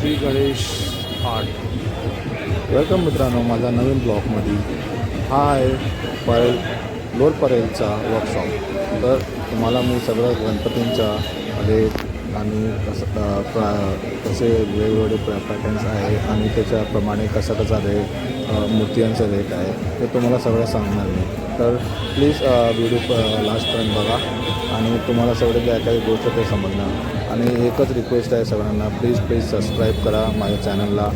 Shri Ganesh art welcome मित्रांनो माझा नवीन ब्लॉगमध्ये. हा आहे परेल लोअर परेलचा वर्कशॉप तर तुम्हाला मी सगळं गणपतींचा मध्ये आणि कसं प्रा कसे वेगवेगळे पॅटर्न्स आहे आणि त्याच्याप्रमाणे कसा कसा रेट अ, रेट आहे ते तुम्हाला सगळं सांगणार मी. तर प्लीज व्हिडिओ लास्टपर्यंत बघा. आणि तुम्हाला सगळे काय काही गोष्ट ते समजणार. आणि एकच रिक्वेस्ट आहे सगळ्यांना प्लीज प्लीज सबस्क्राईब करा माझ्या चॅनलला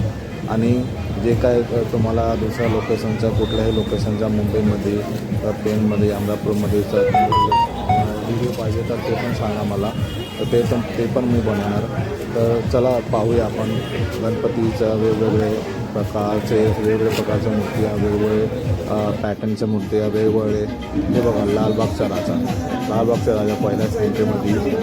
आणि जे काय तुम्हाला दुसऱ्या लोकेशनचा कुठल्याही लोकेशनचा मुंबईमध्ये पेनमध्ये अमरापूरमध्ये व्हिडिओ पाहिजे तर ते पण सांगा मला. तर ते पण ते पण मी बनवणार. तर चला पाहूया आपण. गणपतीच्या वेगवेगळे प्रकारचे वेगवेगळे प्रकारच्या मूर्त्या वेगवेगळे पॅटर्नच्या मूर्त्या वेगवेगळे. हे बघा लालबागचा राजा लालबागचा राजा पहिल्याच एंट्रीमध्ये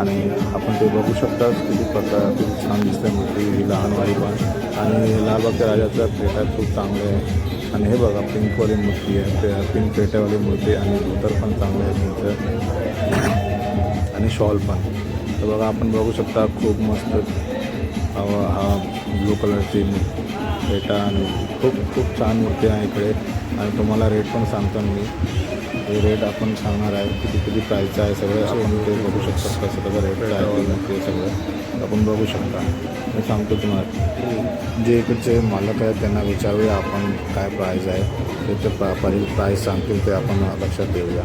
आणि आपण ते बघू शकता किती प्रकार किती छान दिसते मूर्ती ही लहानवाली पण. आणि लालबागच्या राजाचं पेटा खूप चांगले आहे. आणि हे बघा पिंकवाली मूर्ती आहे ते पिंक पेट्यावाली मूर्ती आणि धोतर पण चांगलं आहे आणि शॉल पण. तर बघा आपण बघू शकता खूप मस्त हा ब्लू कलरची रेटा आणि खूप खूप छान मूर्ती आहे इकडे. आणि तुम्हाला रेट पण सांगतो मी. हे रेट आपण सांगणार आहे किती किती प्राईसचं आहे सगळं. आपण ते बघू शकता कसं कसं रेट आहे ते सगळं आपण बघू शकता. मी सांगतो तुम्हाला जे इकडचे मालक आहेत त्यांना विचारूया आपण काय प्राईस आहे. त्याचे प्रा प्राईस सांगतील ते आपण लक्षात देऊया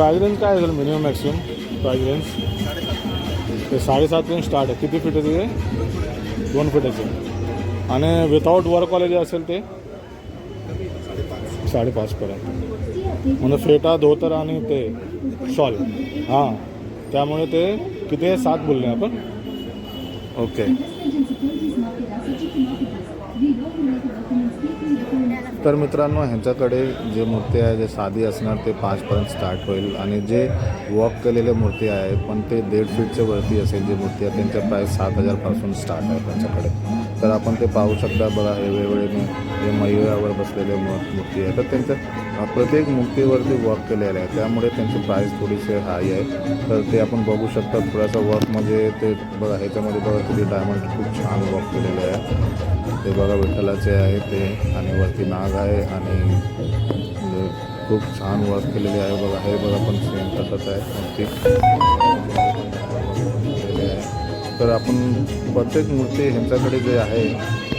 तो रेंज काय असेल मिनिमम मॅक्सिमम प्राइस रेंज ते साडेसात स्टार्ट आहे. किती फीटाचे आहे दोन फीटाचं आणि विदाऊट वर्कवाले जे असेल ते? साडेपाचपर्यंत म्हणजे फेटा धोतर आणि ते शॉल हां. त्यामुळे ते किती सात बोलले आपण. ओके तर मित्रांनो ह्यांच्याकडे जे मूर्ती आहे जे साधी असणार ते पाचपर्यंत स्टार्ट होईल. आणि जे वॉक केलेले मूर्ती आहे पण ते दीड फीटच्या वरती असेल जे मूर्ती आहे त्यांच्या प्राईस सात हजारपासून स्टार्ट आहे त्यांच्याकडे. तर आपण ते पाहू शकता बघा हे वेगवेगळे जे मयुरावर बसलेले मूर्ती आहे. तर त्यांच्या प्रत्येक मूर्तीवरती वर्क केलेलं आहे. त्यामुळे त्यांची प्राईस थोडीशी हाय आहे. तर ते आपण बघू शकता थोडासा वर्क म्हणजे ते बघा ह्याच्यामध्ये बघा किती डायमंड खूप छान वर्क केलेले आहे. ते बघा विठ्ठलाचे आहे ते आणि वरती नाग आहे आणि खूप छान वर्क केलेले आहे. बघा हे बघा पण सेम तसंच आहे. मूर्ती तर आपण प्रत्येक मूर्ती ह्यांच्याकडे जे आहे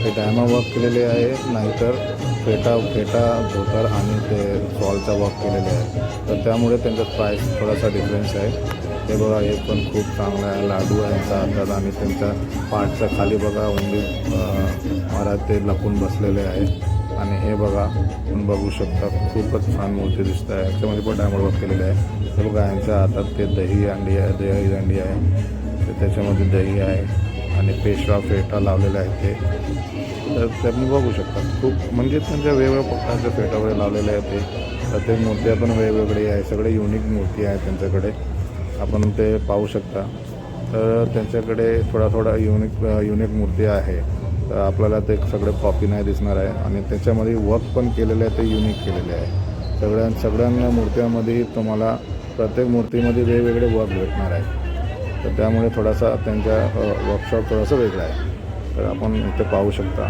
ते डायमंड वर्क केलेले आहे. नाहीतर फेटा फेटा धोतर आणि ते सॉलचा वर्क केलेले आहे. तर त्यामुळे त्यांचा प्राईस थोडासा डिफरन्स आहे. हे बघा हे पण खूप चांगलं आहे. लाडू आहे यांचा अंदाज आणि त्यांच्या पाठच्या खाली बघा उंदी महाराज ते लपून बसलेले आहे. आणि हे बघा आपण बघू शकता खूपच छान मूर्ती दिसत आहे. याच्यामध्ये पण डायमंड वर्क केलेले आहे. हे बघा यांच्या हातात ते दही अंडी आहे दही अंडी आहे. तर त्याच्यामध्ये दही आहे. आणि पेशवा फेटा लावलेला आहे ते तर त्यांनी बघू शकता खूप म्हणजे त्यांच्या वेगवेगळ्या प्रकारचे फेटा वगैरे लावलेले आहेत ते प्रत्येक मूर्त्या पण वेगवेगळी आहे सगळे युनिक मूर्ती आहेत त्यांच्याकडे. आपण ते पाहू शकता. तर त्यांच्याकडे थोडा थोडा युनिक युनिक मूर्ती आहे. तर आपल्याला ते सगळे कॉपी नाही दिसणार आहे. आणि त्याच्यामध्ये वर्क पण केलेलं आहे. ते युनिक केलेले आहे. सगळ्या सगळ्यांना मूर्त्यामध्ये तुम्हाला प्रत्येक मूर्तीमध्ये वेगवेगळे वर्क भेटणार आहे. तर त्यामुळे थोडासा त्यांच्या वर्कशॉप थोडंसं वेगळं आहे. तर आपण इथे पाहू शकता.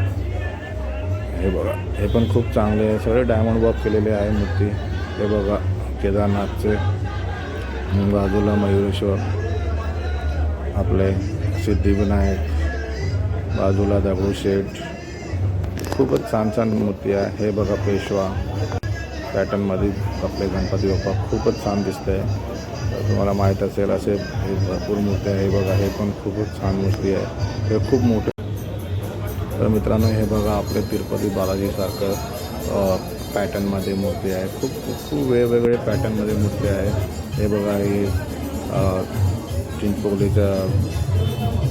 हे बघा हे पण खूप चांगले आहे. सगळे डायमंड वर्क केलेले आहे मूर्ती. हे बघा केदारनाथचे बाजूला मयुरेश्वर आपले सिद्धिविनायक बाजूला दगडूशेठ खूपच छान छान मूर्ती आहे. हे बघा पेशवा पॅटर्नमध्ये आपले गणपती बाप्पा खूपच छान दिसते आहे तुम्हाला माहीत असेल असे हे भरपूर मूर्ती आहे. हे बघा हे पण खूपच छान मूर्ती आहे. हे खूप मोठे. तर मित्रांनो हे बघा आपले तिरुपती बालाजीसारखं पॅटर्नमध्ये मूर्ती आहे. खूप खूप वेगवेगळे पॅटर्नमध्ये मूर्ती आहे. हे बघा हे अ,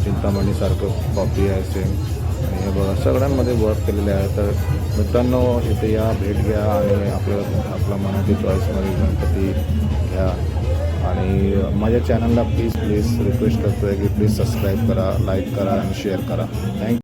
चिंतामणीसारखं कॉपी आहे सेम आणि हे बघा सगळ्यांमध्ये वर्क केलेले आहे. तर मित्रांनो इथे या भेट घ्या आणि आपलं आपल्या मनाची चॉईसमध्ये गणपती घ्या. आणि माझ्या चॅनलला प्लीज प्लीज रिक्वेस्ट करतो आहे की प्लीज सबस्क्राईब करा लाईक करा आणि शेअर करा. थँक्यू